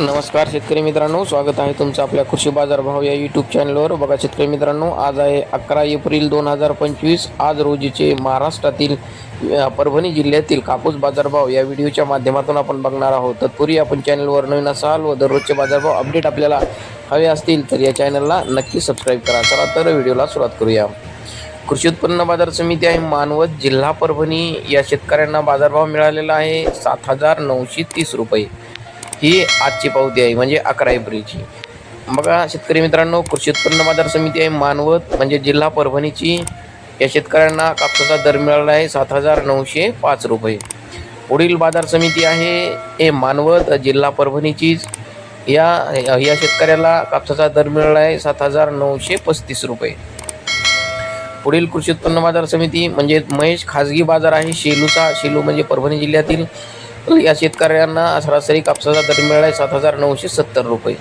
नमस्कार शेतकरी मित्रांनो स्वागत आहे तुमचं आपल्या कृषी बाजार भाव या यूट्यूब चॅनलवर बघा शेतकरी मित्रांनो आज आहे अकरा एप्रिल दोन हजार पंचवीस. आज रोजीचे महाराष्ट्रातील परभणी जिल्ह्यातील कापूस बाजारभाव या व्हिडिओच्या माध्यमातून आपण बघणार आहोत. तत्पूर्वी आपण चॅनलवर नवीन असाल व दररोजचे बाजारभाव अपडेट आपल्याला हवे असतील तर या चॅनलला नक्की सबस्क्राईब करा. चला तर व्हिडिओला सुरुवात करूया. कृषी उत्पन्न बाजार समिती आहे मानवत जिल्हा परभणी. या शेतकऱ्यांना बाजारभाव मिळालेला आहे सात हजार नऊशे तीस रुपये. ही आजची पावती आहे म्हणजे अकरा एप्रिलची. बघा शेतकरी मित्रांनो कृषी उत्पन्न बाजार समिती आहे मानवत म्हणजे जिल्हा परभणीची. या शेतकऱ्यांना कापसाचा दर मिळाला आहे सात हजार नऊशे पाच रुपये. पुढील बाजार समिती आहे हे मानवत जिल्हा परभणीचीच. या या शेतकऱ्याला कापसाचा दर मिळाला आहे सात हजार नऊशे पस्तीस रुपये. पुढील कृषी उत्पन्न बाजार समिती म्हणजे महेश खाजगी बाजार आहे शेलूचा शेलू म्हणजे परभणी जिल्ह्यातील. या शेतकऱ्यांना सरासरी कापसाचा दर मिळाला आहे सात हजार नऊशे सत्तर रुपये.